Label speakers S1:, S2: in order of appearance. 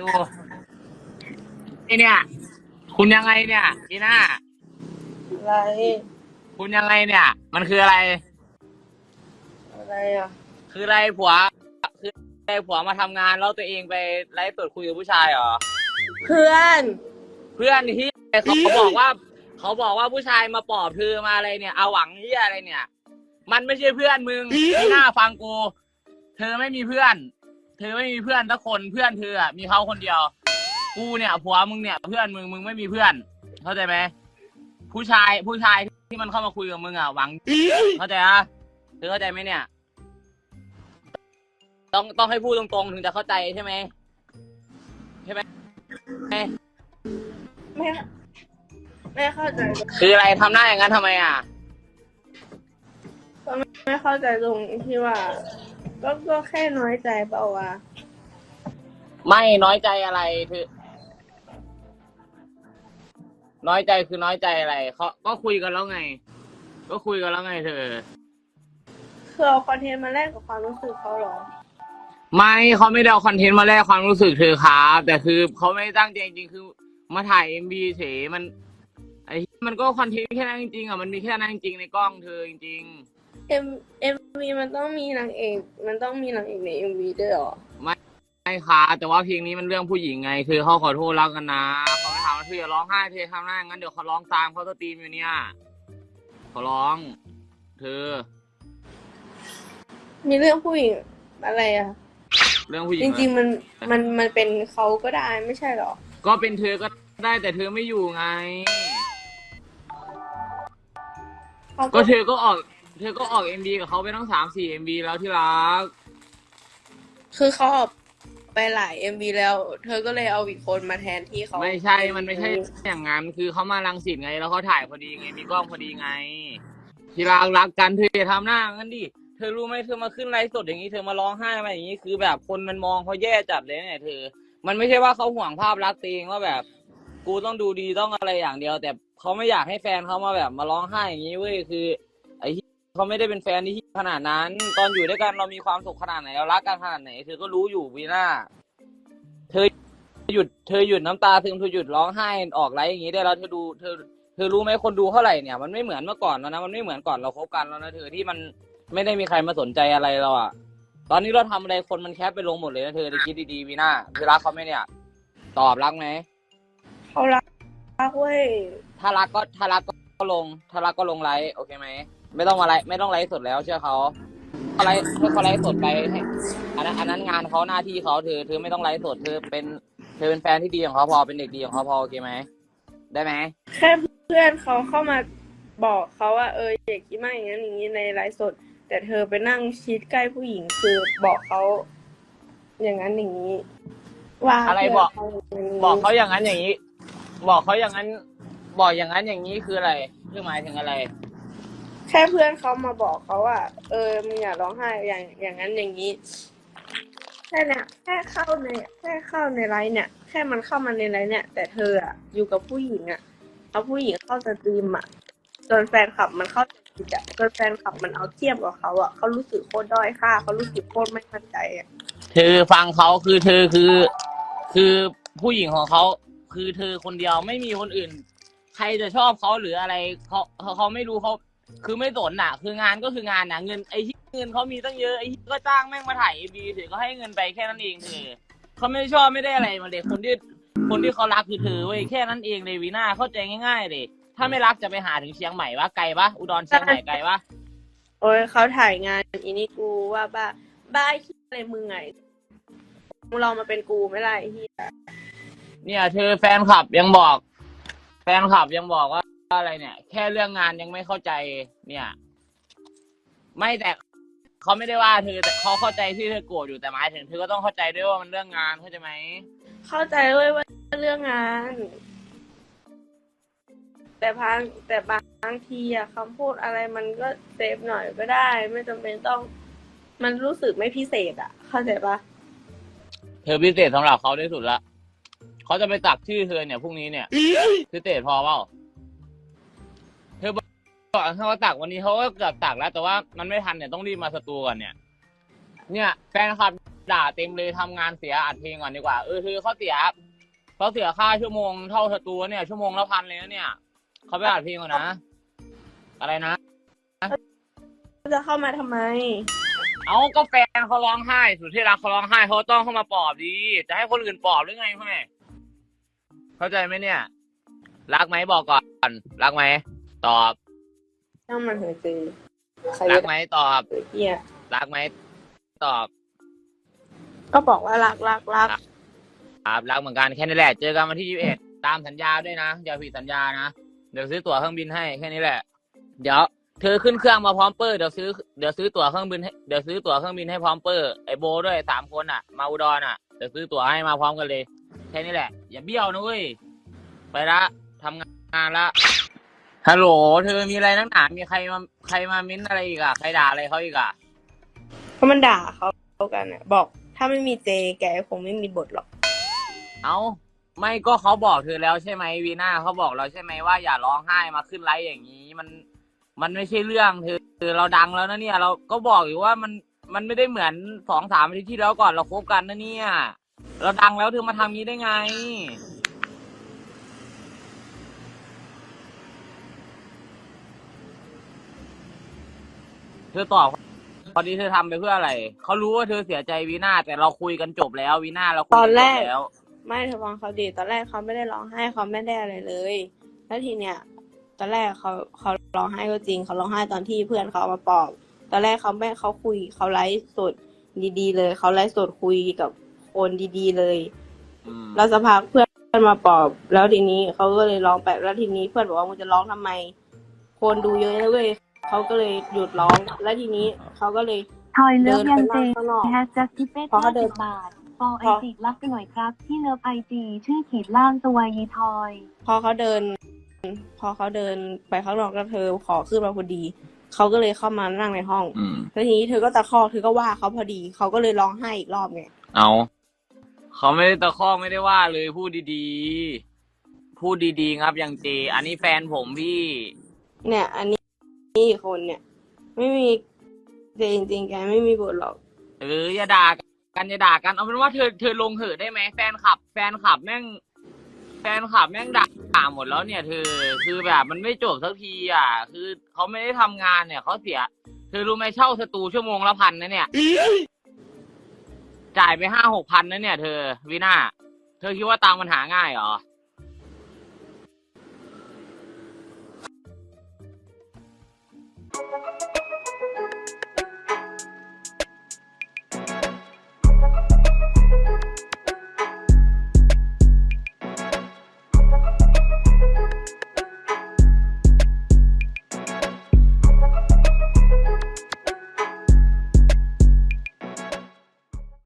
S1: ดูไอเนี่ย คุณยังไงเนี่ยปีหน้า
S2: อะไร
S1: คุณยังไงเนี่ย มันคืออะไร
S2: อะไรอะ
S1: คืออะไรผัว คืออะไรผัวมาทำงานแล้วตัวเองไปไลฟ์สดคุยกับผู้ชายเหรอ
S2: เพื่อน
S1: เพื่อนที่เขาบอกว่า เขาบอกว่าผู้ชายมาปอบเธอมาอะไรเนี่ย เอาหวังที่อะไรเนี่ย มันไม่ใช่เพื่อนมึงที่หน้าฟังกู เธอไม่มีเพื่อน เธอไม่มีเพื่อนสักคนเพื่อนเธออะมีเขาคนเดียว กูเนี่ยผัวมึงเนี่ยเพื่อนมึงมึงไม่มีเพื่อน เข้าใจไหมผู้ชายผู้ชายที่มันเข้ามาคุยกับมึงอะหวัง เข้าใจอะเธอเข้าใจไหมเนี่ย ต้องต้องให้พูดตรงๆ ถึงจะเข้าใจใช่ไหมใช่ไหม
S2: ไม่ไม่เข้าใจ
S1: คืออะไรทำหน้าอย่างนั้นทำไมอะ
S2: ไม่เข้าใจตรงที่ว่า ก็ก็แค่น้อยใจเปล่าวะ
S1: ไม่น้อยใจอะไรเธอน้อยใจคือน้อยใจอะไรเขาก็คุยกันแล้วไง ก็คุยกันแล้วไงเธอ
S2: คือเอาคอนเทนต์มาแลกกับความรู้สึกเขาเหรอ
S1: ไม่เขาไม่ได้เอาคอนเทนต์มาแลกความรู้สึกเธอครับแต่คือเขาไม่ได้ตั้งใจจริงๆคือ มาถ่ายเอ็มบีเฉยมัน ไอ้มันก็คอนเทนต์แค่นั้นจริงๆอะมันมีแค่นั้นจริงๆในกล้องเธอจริง
S2: เอ็มเอ็มวีมันต้องมีนางเอกมันต้องมีนางเอกในเอ็มวีด้วยเหรอ
S1: ๆไม่ค่ะแต่ว่าเพลงนี้มันเรื่องผู้หญิงไง คือเขาขอโทษรักกันนะเขาไม่ถามว่าเธออย่าร้องไห้เธอทำหน้าอย่างนั้นเดี๋ยวเขาร้องตามเขาสตรีมอยู่เนี่ยเขาร้อง เธอ
S2: มีเรื่องผู้หญิงอะไรอะ
S1: เรื่องผู้หญิง
S2: จ
S1: อะ
S2: ริง ๆ มันมันมันเป็นเขาก็ได้ไม่ใช่เหรอ
S1: ก็เป็นเธอก็ได้แต่เธอไม่อยู่ไง
S2: เขา
S1: ก็เธอก็ออก เธอก็ออกเอ็มบีกับเขาไปตั้งสามสี่เอ็มบีแล้วที่รัก
S2: คือเขาออกไปหลายเอ็มวีแล้ว เธอก็เลยเอาอีกคนมาแทนที่เขา
S1: ไม่ใช่ มันไม่ใช่อย่างนั้น คือเขามาลังสิตไง แล้วเขาถ่ายพอดีไง มีกล้องพอดีไง ที่รักรักกันเธออย่าทำหน้างั้นดิ เธอรู้ไหมเธอมาขึ้นไลฟ์สดอย่างนี้ เธอมาร้องไห้มาอย่างนี้ คือแบบคนมันมองเขาแย่จัดเลยเนี่ยเธอ มันไม่ใช่ว่าเขาห่วงภาพลักษณ์ตัวเองว่าแบบ กูต้องดูดีต้องอะไรอย่างเดียว แต่เขาไม่อยากให้แฟนเขามาแบบมาร้องไห้อย่างนี้เว้ย คือไอ้ เหี้ยเขาไม่ได้เป็นแฟนที่ขนาดนั้น ตอนอยู่ด้วยกันเรามีความสุขขนาดไหนเรารักกันขนาดไหน เธอก็รู้อยู่วีน่าเธอหยุดเธอหยุดน้ำตาซึมเธอหยุดร้องไห้ออกไลฟ์อย่างนี้ได้แล้วเธอดูเธอเธอรู้ไหมคนดูเท่าไหร่เนี่ยมันไม่เหมือนเมื่อก่อนแล้วนะมันไม่เหมือนก่อนเราคบกันแล้วนะเธอที่มันไม่ได้มีใครมาสนใจอะไรเราอะตอนนี้เราทำอะไรคนมันแคปไปลงหมดเลยนะเธอคิดดีๆวีน่าเธอรักเขาไหมเนี่ย ตอบรักไหม
S2: เขารักรักเว้ย
S1: ถ้ารักก็ถ้ารักก็ลง ถ้ารักก็ลงไลฟ์โอเคไหม ไม่ต้องมาไลฟ์ไม่ต้องไลฟ์สดแล้วเชื่อเขาเขาไลฟ์ให้เขาไลฟ์สดไปให้อันนั้นอันนั้นงานเขาหน้าที่เขาเธอเธอไม่ต้องไลฟ์สดเธอเป็นเธอเป็นแฟนที่ดีของเขาพอเป็นเด็กดีของเขาพอโอเคไหมได้ไหม
S2: แค่เพื่อนเขาเข้ามาบอกเขาว่าเออเด็กคิดมากอย่างนั้นอย่างนี้ในไลฟ์สด แต่เธอไปนั่งชิดใกล้ผู้หญิงคือบอกเขาอย่างนั้นอย่างนี้ ว่า
S1: อะไรบอก
S2: พื่นเขาย่งนี้
S1: บอกเขาอย่างนั้นอย่างนี้ บอกเขาอย่างนั้น บอกอย่างนั้นอย่างนี้คืออะไรคือหมายถึงอะไร
S2: แค่เพื่อนเขามาบอกเขาว่า เออมึงอย่าร้องไห้อย่างอย่างนั้นอย่างนี้แค่เนี่ยแค่เข้าในแค่เข้าในไลน์เนี่ย แค่มันเข้ามาในไลน์เนี่ย แต่เธออะอยู่กับผู้หญิงอะเอาผู้หญิงเข้าสตรีมอะจนแฟนคลับมันเข้าใจผิดอะจนแฟนคลับมันเอาเทียบกับเขาอะเขารู้สึกโคตรด้อยค่าเขารู้สึกโคตรไม่มั่นใจอะ
S1: เธอฟังเขาคือเธอคือ คือผู้หญิงของเขาคือเธอคนเดียวไม่มีคนอื่น ใครจะชอบเขาหรืออะไรเขาเขาเขาไม่รู้เขา คือไม่สนน่ะ คืองานก็คืองานน่ะเงินไอ้ที่เงินเขามีตั้งเยอะไอ้ที่ก็จ้างแม่งมาถ่ายเอบีเฉยก็ให้เงินไปแค่นั้นเองเธอเขาไม่ได้ชอบไม่ได้อะไรมาเลยคนที่คนที่เขารักคือเธอเว้ยแค่นั้นเองเลยวีน่าเข้าใจง่ายๆเลยถ้าไม่รักจะไปหาถึงเชียงใหม่วะไกลปะอุดรเชียงใหม่ไกลปะ
S2: โอ้ยเขาถ่ายงานอีนี่กูว่าบ้าบ้าไอ้ที่อะไรมึงไงมึงลองมาเป็นกูไม่ได้ไอ้ที่
S1: เนี่ยเธอแฟนคลับยังบอก แฟนคลับยังบอกว่า อะไรเนี่ย แค่เรื่องงานยังไม่เข้าใจเนี่ย ไม่แต่เขาไม่ได้ว่าเธอแต่เขาเข้าใจที่เธอโกรธอยู่แต่หมายถึงเธอก็ต้องเข้าใจด้วยว่ามันเรื่องงานเข้าใจไหม
S2: เข้าใจเว้ยว่าเรื่องงาน แต่บางแต่บางทีอะคำพูดอะไรมันก็เซฟหน่อยก็ได้ ไม่จำเป็นต้อง มันรู้สึกไม่พิเศษอะเข้าใจปะ
S1: เธอพิเศษสำหรับเขาที่สุดละเขาจะไปตักชื่อเธอเนี่ยพรุ่งนี้เนี่ยพิเศษพอเปล่าเธ อบอกถ้าเขาตักวันนี้เขาก็เกือบตักแล้วแต่ว่ามันไม่ทันเนี่ยต้องรีบมาสตูก่อนเนี่ย เนี่ยแฟนคลับด่าเต็มเลยทำงานเสียอัดเพลงก่อนดีกว่าเออคือเขาเสียเขาเสียค่าชั่วโมงเท่าสตูเนี่ยชั่วโมงละพันเลยนะเนี่ยเขาไปอัดเพลงก่อนนะอะไรนะ
S2: จะเข้ามาทำไม
S1: เอาก็แฟนเขาร้องไห้ สุดที่รักเขาร้องไห้เขาต้องเข้ามาปลอบดี จะให้คนอื่นปลอบหรือไงพ่อแม่เข้าใจไหมเนี่ย รักไหมบอกก่อน รักไหม ตอบ
S2: ช่างมันเถอะเจใคร
S1: รั
S2: จะ
S1: กไหมตอบ
S2: เฮีย
S1: รักไหมตอบ
S2: ก็บอกว่ารักรักรัก
S1: ครับรักเหมือนกันแค่นี้แหละ เจอกันวันที่ยี่สิบเอ็ดตามสัญญาด้วยนะอย่าผิดสัญญานะ เดี๋ยวซื้อตั๋วเครื่องบินให้แค่นี้แหละ เดี๋ยว เธอขึ้นเครื่องมาพร้อมเปอร์เดี๋ยวซื้อเดี๋ยวซื้อตั๋วเครื่องบินให้เดี๋ยวซื้อตั๋วเครื่องบินให้พร้อมเปอร์ไอโบด้วยสามคนอะ มาอุดรอะเดี๋ยวซื้อตั๋วให้มาพร้อมกันเลย แค่นี้แหละ อย่าเบี้ยวนะเว้ยไปละทำงานละ ฮัลโหล เธอมีอะไรนักหนา มีใครมาใครมามิ้นอะไรอีกอะ ใครด่าอะไรเขาอีกอะ
S2: เพราะมันด่าเขากันอะบอกถ้าไม่มีเจแกคงไม่มีบทหรอก
S1: เอาไม่ก็เขาบอกเธอแล้วใช่ไหมวีน่าเขาบอกเราใช่ไหมว่าอย่าร้องไห้มาขึ้นไลฟ์อย่างนี้ มัน มันไม่ใช่เรื่องเธอเธอเราดังแล้วนะเนี่ย เราก็บอกอยู่ว่ามันมันไม่ได้เหมือนสองสามอาทิตย์ที่แล้วก่อนเราคบกันนะเนี่ย เราดังแล้วเธอมาทำงี้ได้ไง เธอตอบพอดีเธอทำไปเพื่ออะไร เขารู้ว่าเธอเสียใจวีน่าแต่เราคุยกันจบแล้ววีน่าเราคุย
S2: ตอน
S1: กัน
S2: แร
S1: จ
S2: ก
S1: บแล้ว
S2: ไม่เธอฟังเขาดีตอนแรกเขาไม่ได้ร้องไห้เขาไม่ได้อะไรเลย แล้วทีเนี้ยตอนแรกเขาเขาร้องไห้ก็จริงเขาร้องไห้ตอนที่เพื่อนเขาเอามาปลอบ ตอนแรกเขาไม่เขาคุยเขาไลฟ์สดดีๆ เลยเขาไลฟ์สดคุยกับคนดีๆ เลย
S1: อืม
S2: แล้วสักพักเพื่อนมาปลอบ แล้วทีนี้เขาก็เลยร้องไปแล้วทีนี้เพื่อนบอกว่ามึงจะร้องทำไม คนดูเยอะนะเว้ย เขาก็เลยหยุดร้อง แล้วทีนี้เขาก็เลย
S3: ทอยเลิ
S2: เดิ
S3: ฟ
S2: น
S3: ยั
S2: ไป
S3: งเจ
S2: นั่งข้างนอก
S3: แฮชแท็กทิปเป้
S2: พอเขาเดิ
S3: ห้านสิบบาทฟอไอ
S2: พอ
S3: จีรับกันหน่อยครับ ที่เลิฟไอจีชื่อขีดล่างตัวยีทอย
S2: พอเขาเดิน พอเขาเดินไปข้างนอกแล้วเธอขอขึ้นมาพอดี เขาก็เลยเข้ามานั่งในห้อง
S1: อืม
S2: แล้วทีนี้เธอก็ตะคอกเธอก็ว่าเขาพอดี เขาก็เลยร้องไห้อีกรอบไง
S1: เอาเขาไม่ได้ตะคอกไม่ได้ว่าเลยพูดดีๆ พูดดีๆครับอย่างเจ อันนี้แฟนผมพี่
S2: เนี่ย อันนี้นี่อี กคนเนี่ย ไม่มีแต่จริงๆแกไม่มีบทหรอก
S1: เอออย่าด่ากันอย่าด่ากันเอาเป็นว่าเธอเธอลงเถอะได้ไหมแฟนคลับ แฟนคลับแม่ง แฟนคลับแม่งด่าด่าหมดแล้วเนี่ย เธอคือแบบมันไม่จบสักทีอะ คือเขาไม่ได้ทำงานเนี่ยเขาเสีย เธอรู้ไหมเช่าสตูชั่วโมงละพันนะเนี่ย จ่ายไปห้าหกพันนะเนี่ย เธอวิน่าเธอคิดว่าตังค์มันหาง่ายเหรอ